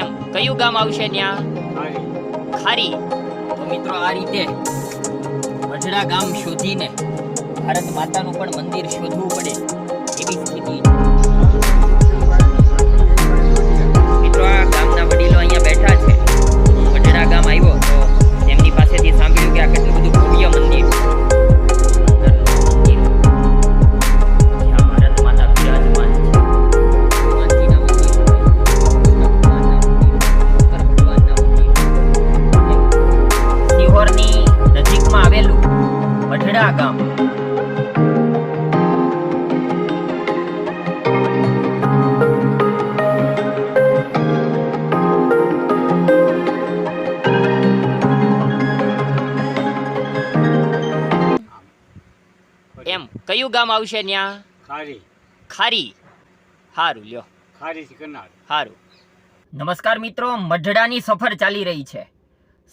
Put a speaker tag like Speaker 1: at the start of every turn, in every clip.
Speaker 1: એમ કયું ગામ આવશે ત્યાં?
Speaker 2: ખારી.
Speaker 1: તો મિત્રો આ રીતે વઢડા ગામ શોધીને ભારત માતાનું પણ મંદિર શોધવું પડે એવી સ્થિતિ. મિત્રો આ ગામના વડીલો અહીંયા બેઠા છે. વઢડા ગામ આવ્યો તો એમની પાસેથી સાંભળ્યું કે આ કેટલું બધું ભવ્ય મંદિર. કયું ગામ આવશે ત્યાં
Speaker 2: ખારી.
Speaker 1: ખારી. હારું લ્યો.
Speaker 2: ખારી
Speaker 1: હારું. નમસ્કાર મિત્રો મઢડાની સફર ચાલી રહી છે.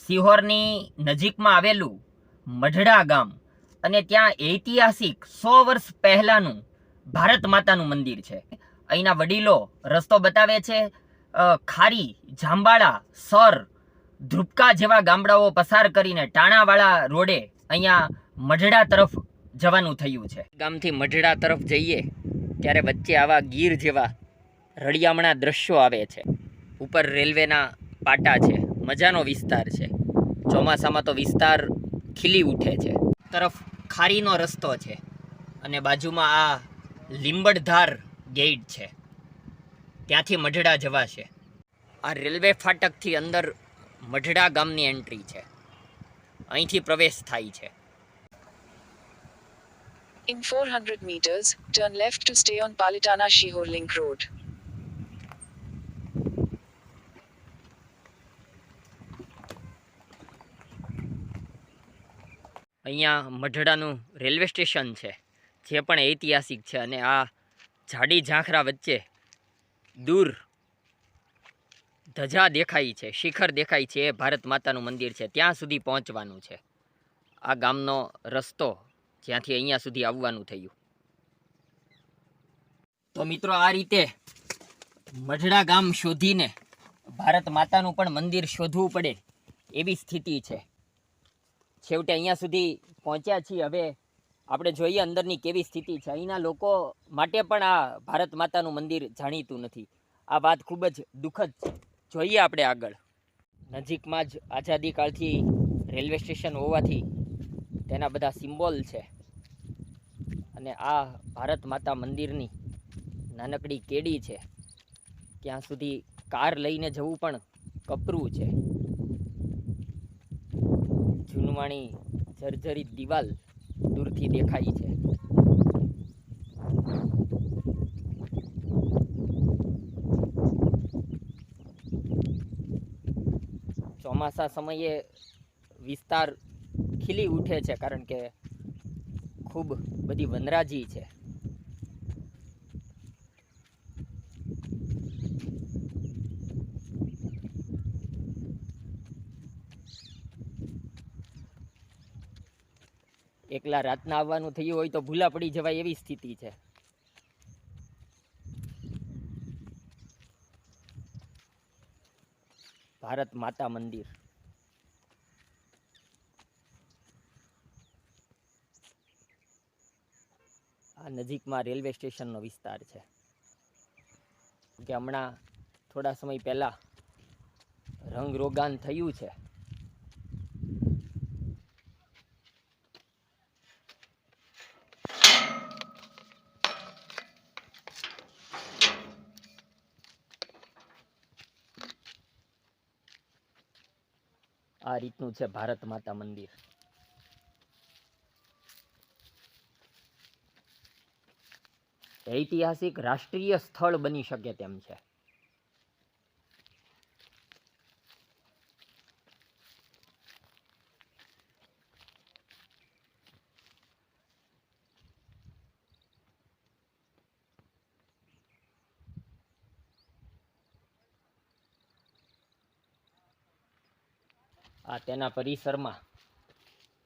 Speaker 1: સિહોરની નજીકમાં આવેલું મઢડા ગામ અને ત્યાં ઐતિહાસિક સો વર્ષ પહેલાનું ભારત માતાનું મંદિર છે. અહીંના વડીલો રસ્તો બતાવે છે ખારી જાંબાળા સર ધ્રુપકા જેવા ગામડાઓ પસાર કરીને ટાણાવાળા રોડે અહીંયા મઢડા તરફ જવાનું થયું છે. ગામથી મઢડા તરફ જઈએ, ત્યારે વચ્ચે આવા ગીર જેવા રળિયામણા દ્રશ્યો આવે છે. ઉપર રેલવેના પાટા છે, મજાનો વિસ્તાર છે. ચોમાસામાં તો વિસ્તાર ખીલી ઉઠે છે. તરફ ખારીનો રસ્તો છે અને બાજુમાં આ લીંબડધાર ગેટ છે. ત્યાંથી મઢડા જવાશે. આ રેલવે ફાટકથી અંદર મઢડા ગામની એન્ટ્રી છે. અહીંથી પ્રવેશ થાય છે.
Speaker 3: In 400 meters, turn left to stay on Palitana Shihor Link Road.
Speaker 1: અહીંયા મઢડાનું રેલવે સ્ટેશન છે જે પણ ઐતિહાસિક છે અને આ જાડી ઝાંખરા વચ્ચે દૂર ધજા દેખાય છે શિખર દેખાય છે એ ભારત માતાનું મંદિર છે ત્યાં સુધી પહોંચવાનું છે આ ગામનો રસ્તો જ્યાંથી અહીંયા સુધી આવવાનું થયું. તો મિત્રો, આ રીતે મઢડા ગામ શોધીને ભારત માતાનું પણ મંદિર શોધવું પડે એવી સ્થિતિ છે. છેવટે અહીંયા સુધી પહોંચ્યા છીએ. હવે આપણે જોઈએ અંદરની કેવી સ્થિતિ છે. અહીંના લોકો માટે પણ આ ભારત માતાનું મંદિર જાણીતું નથી. આ વાત ખૂબ જ દુઃખદ જોઈએ આપણે આગળ. નજીકમાં જ આઝાદી કાળથી રેલવે સ્ટેશન હોવાથી તેના બધા સિમ્બોલ છે. અને આ ભારત માતા મંદિરની નાનકડી કેડી છે. ત્યાં સુધી કાર લઈને જવું પણ કપરું છે. જૂનવાણી જર્જરી દિવાલ દૂરથી દેખાય છે. ચોમાસા સમયે વિસ્તાર ખીલી ઉઠે છે કારણ કે ખૂબ બધી વનરાજી છે. એકલા રાતના આવવાનું થયું હોય તો ભૂલા પડી જવાય એવી સ્થિતિ છે. ભારત માતા મંદિર. નજીકમાં રેલવે સ્ટેશનનો વિસ્તાર છે. કે હમણાં થોડા સમય પહેલા રંગ રોગાન થયું છે. આ રીતનું છે ભારત માતા મંદિર. ઐતિહાસિક રાષ્ટ્રીય સ્થળ બની શકે તેમ છે. આ તેના પરિસરમાં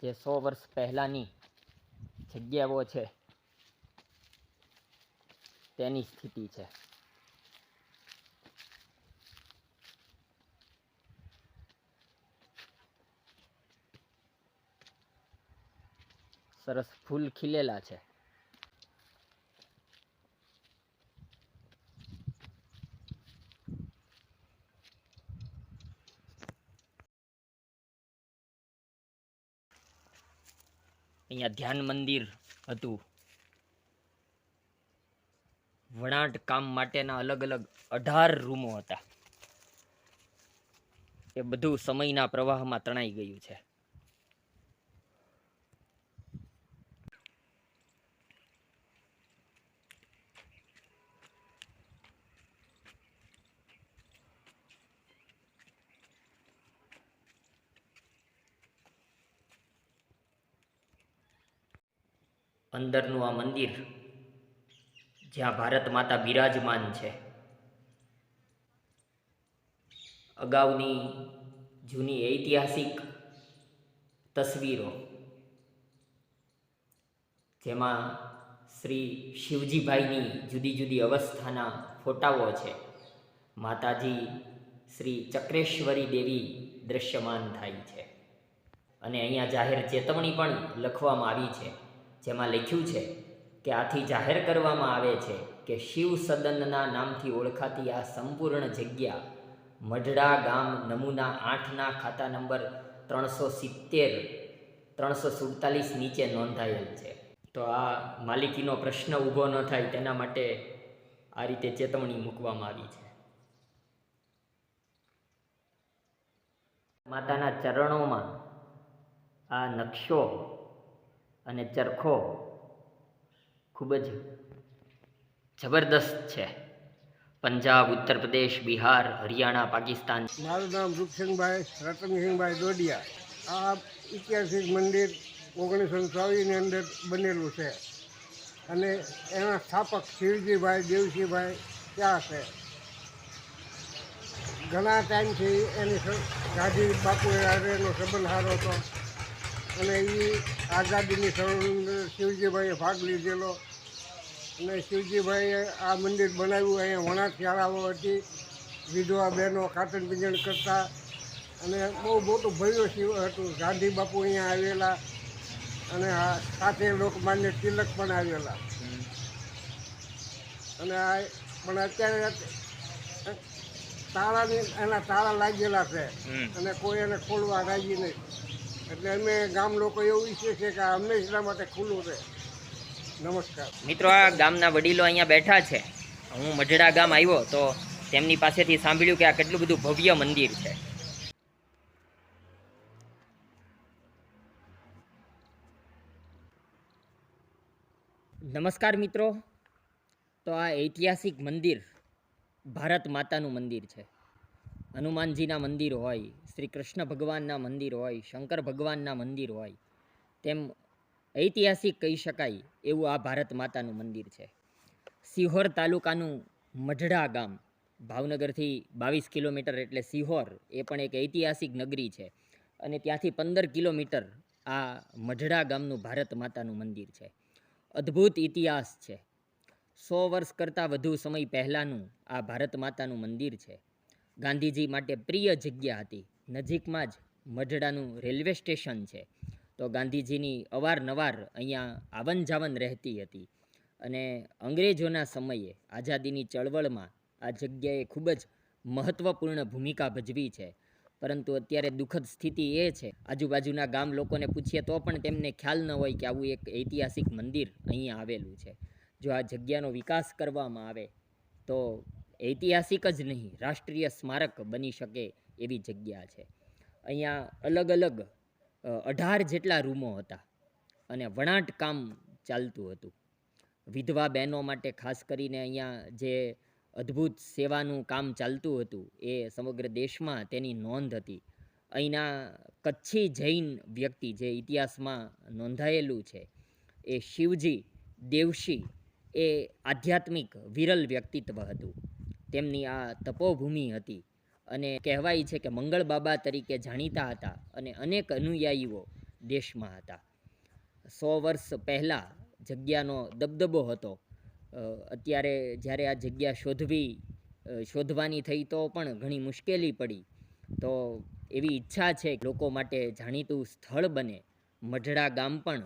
Speaker 1: જે સો વર્ષ પહેલાંની જગ્યાઓ છે तेनी स्थिति है सरस फूल खिलेला है ध्यान मंदिर વણાટ કામ માટેના અલગ અલગ અઢાર રૂમો હતા. એ બધું સમયના પ્રવાહમાં તણાઈ ગયું છે. અંદરનું આ મંદિર જ્યાં ભારત માતા બિરાજમાન છે. અગાઉની જૂની ઐતિહાસિક તસવીરો, જેમાં શ્રી શિવજીભાઈની જુદી જુદી અવસ્થાના ફોટાઓ છે. માતાજી શ્રી ચક્રેશ્વરી દેવી દ્રશ્યમાન થાય છે. અને અહીંયા જાહેર ચેતવણી પણ લખવામાં આવી છે, જેમાં લખ્યું છે કે આથી જાહેર કરવામાં આવે છે કે શિવ સદનના નામથી ઓળખાતી આ સંપૂર્ણ જગ્યા મઢડા ગામ નમૂના આઠના ખાતા નંબર ત્રણસો સિત્તેર, ત્રણસો સુડતાલીસ નીચે નોંધાયેલ છે. તો આ માલિકીનો પ્રશ્ન ઊભો ન થાય તેના માટે આ રીતે ચેતવણી મૂકવામાં આવી છે. માતાના ચરણોમાં આ નકશો અને ચરખો ખૂબ જ જબરદસ્ત છે. પંજાબ, ઉત્તર પ્રદેશ, બિહાર, હરિયાણા, પાકિસ્તાન.
Speaker 2: મારું નામ રૂપસિંહભાઈ, રતનસિંહભાઈ દોડિયા. આ ઐતિહાસિક મંદિર ઓગણીસો ચોવીસની અંદર બનેલું છે. અને એના સ્થાપક શિવજીભાઈ, દેવજીભાઈ ત્યાં છે. ઘણા ટાઈમથી એની ગાંધી બાપુ એનો સંબંધ સારો હતો. અને એ આઝાદીની અંદર શિવજીભાઈએ ભાગ લીધેલો. અને શિવજીભાઈએ આ મંદિર બનાવ્યું અહીંયા વણાટ શાળાઓ હતી વિધવા બહેનો ખાતર પીંજણ કરતા. અને બહુ મોટું ભવ્ય શિવ હતું. ગાંધી બાપુ અહીંયા આવેલા અને આ સાથે લોકમાન્ય તિલક પણ આવેલા. અને આ પણ અત્યારે તાળાની એના તાળા લાગેલા છે. અને કોઈ એને ખોલવા રાજી નહીં. એટલે અમે ગામ લોકો એવું ઈચ્છે છે કે આ હંમેશા માટે ખુલ્લું રહે. નમસ્કાર.
Speaker 1: મિત્રો, આ ગામના વડીલો અહીંયા બેઠા છે. હું મઢડા ગામ આવ્યો, તો તેમની પાસેથી સાંભળ્યું કે આ કેટલું બધું ભવ્ય મંદિર છે. નમસ્કાર મિત્રો. તો આ ઐતિહાસિક મંદિર ભારત માતાનું મંદિર છે. હનુમાનજીના મંદિર હોય, શ્રી કૃષ્ણ ભગવાનના મંદિર હોય, શંકર ભગવાનના મંદિર હોય, તેમ ઐતિહાસિક કહી શકાય એવું આ ભારત માતાનું મંદિર છે. સિહોર તાલુકાનું મઢડા ગામ, ભાવનગરથી બાવીસ કિલોમીટર એટલે સિહોર એ પણ એક ઐતિહાસિક નગરી છે અને ત્યાંથી પંદર કિલોમીટર આ મઢડા ગામનું ભારત માતાનું મંદિર છે. અદ્ભુત ઇતિહાસ છે. સો વર્ષ કરતાં વધુ સમય પહેલાંનું આ ભારત માતાનું મંદિર છે. ગાંધીજી માટે પ્રિય જગ્યા હતી. નજીકમાં જ મઢડાનું રેલવે સ્ટેશન છે. તો ગાંધીજીની અવારનવાર અહીંયા આવન જાવન રહેતી હતી. અને અંગ્રેજોના સમયે આઝાદીની ચળવળમાં આ જગ્યાએ ખૂબ જ મહત્ત્વપૂર્ણ ભૂમિકા ભજવી છે. પરંતુ અત્યારે દુઃખદ સ્થિતિ એ છે, આજુબાજુના ગામ લોકોને પૂછીએ તો પણ તેમને ખ્યાલ ન હોય કે આવું એક ઐતિહાસિક મંદિર અહીંયા આવેલું છે. જો આ જગ્યાનો વિકાસ કરવામાં આવે, તો ઐતિહાસિક જ નહીં, રાષ્ટ્રીય સ્મારક બની શકે એવી જગ્યા છે. અહીંયા અલગ અલગ અઢાર જેટલા રૂમો હતા અને વણાટ કામ ચાલતું હતું. વિધવા બહેનો માટે ખાસ કરીને અહીંયા જે અદ્ભુત સેવાનું કામ ચાલતું હતું એ સમગ્ર દેશમાં તેની નોંધ હતી. અહીંના કચ્છી જૈન વ્યક્તિ જે ઇતિહાસમાં નોંધાયેલું છે એ શિવજી દેવશી એ આધ્યાત્મિક વિરલ વ્યક્તિત્વ હતું. તેમની આ તપોભૂમિ હતી. અને કહેવાય છે કે મંગળ બાબા તરીકે જાણીતા હતા અને અનેક અનુયાયીઓ દેશમાં હતા. સો વર્ષ પહેલાં જગ્યાનો દબદબો હતો. અત્યારે જ્યારે આ જગ્યા શોધવી શોધવાની થઈ તો પણ ઘણી મુશ્કેલી પડી. તો એવી ઈચ્છા છે લોકો માટે જાણીતું સ્થળ બને. મઢડા ગામ પણ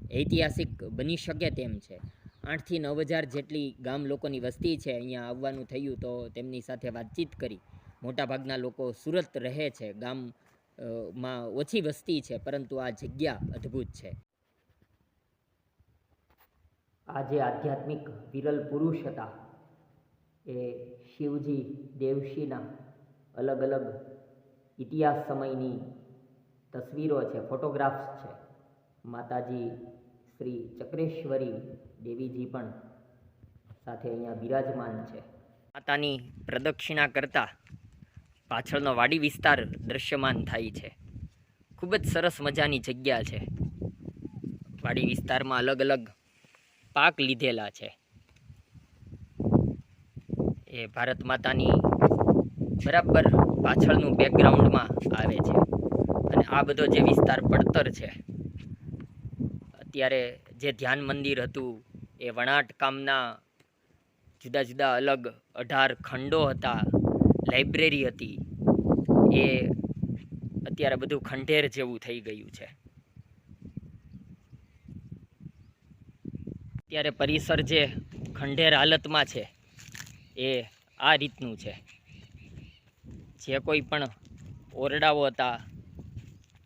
Speaker 1: ઐતિહાસિક બની શકે તેમ છે. આઠથી નવ હજાર જેટલી ગામ લોકોની વસ્તી છે અહીંયા આવવાનું થયું તો તેમની સાથે વાતચીત કરી. મોટાભાગના લોકો સુરત રહે છે. ગામમાં ઓછી વસ્તી છે, પરંતુ આ જગ્યા અદ્ભુત છે. આ જે આધ્યાત્મિક વિરલ પુરુષ હતા. એ શિવજી દેવશીના અલગ અલગ ઇતિહાસ સમયની તસવીરો છે, ફોટોગ્રાફ્સ છે. માતાજી શ્રી ચક્રેશ્વરી દેવીજી પણ સાથે અહીંયા બિરાજમાન છે. માતાની પ્રદક્ષિણા કરતા પાછળનો વાડી વિસ્તાર દ્રશ્યમાન થાય છે. ખૂબ જ સરસ મજાની જગ્યા છે. વાડી વિસ્તારમાં અલગ અલગ પાક લીધેલા છે. એ ભારત માતાની બરાબર પાછળનું બેકગ્રાઉન્ડમાં આવે છે. અને આ બધો જે વિસ્તાર પડતર છે, અત્યારે જે ધ્યાન મંદિર હતું એ વણાટ કામના જુદા જુદા અલગ અઢાર ખંડો હતા. લાઇબ્રેરી હતી. એ અત્યારે બધું ખંડેર જેવું થઈ ગયું છે. અત્યારે પરિસર જે ખંડેર હાલતમાં છે, એ આ રીતનું છે. જે કોઈ પણ ઓરડાઓ હતા,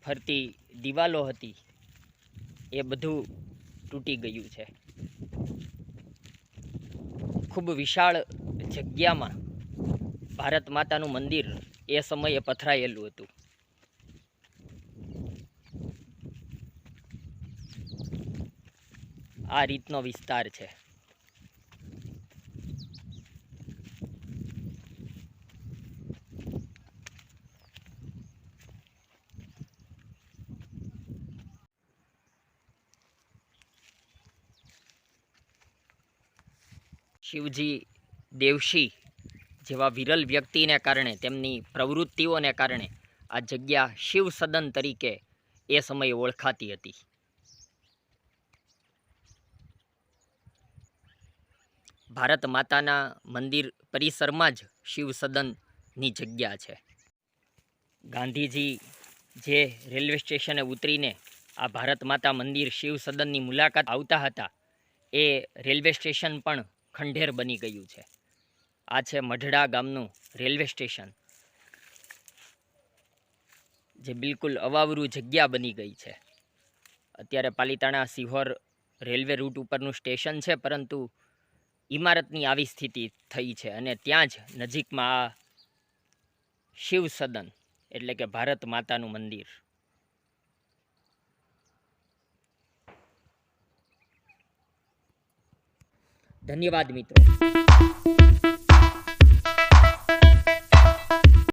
Speaker 1: ફરતી દિવાલો હતી, એ બધું તૂટી ગયું છે. ખૂબ વિશાળ જગ્યામાં ભારત માતાનું મંદિર એ સમયે પથરાયેલું હતું. આ રીતનો વિસ્તાર છે. શિવજી દેવશી જેવા વિરલ વ્યક્તિને કારણે, તેમની પ્રવૃત્તિઓને કારણે આ જગ્યા શિવ સદન તરીકે એ સમયે ઓળખાતી હતી. ભારત માતાના મંદિર પરિસરમાં જ શિવ સદનની જગ્યા છે. ગાંધીજી જે રેલવે સ્ટેશને ઉતરીને આ ભારત માતા મંદિર શિવ સદનની મુલાકાત આવતા હતા, એ રેલવે સ્ટેશન પણ ખંડેર બની ગયું છે. આ છે મઢડા ગામનું રેલવે સ્ટેશન. જે બિલકુલ અવાવરું જગ્યા બની ગઈ છે. અત્યારે પાલીતાણા સિહોર રેલવે રૂટ ઉપરનું સ્ટેશન છે, પરંતુ ઇમારતની આવી સ્થિતિ થઈ છે અને ત્યાં જ નજીકમાં આ શિવ એટલે કે ભારત માતાનું મંદિર. ધન્યવાદ મિત્રો.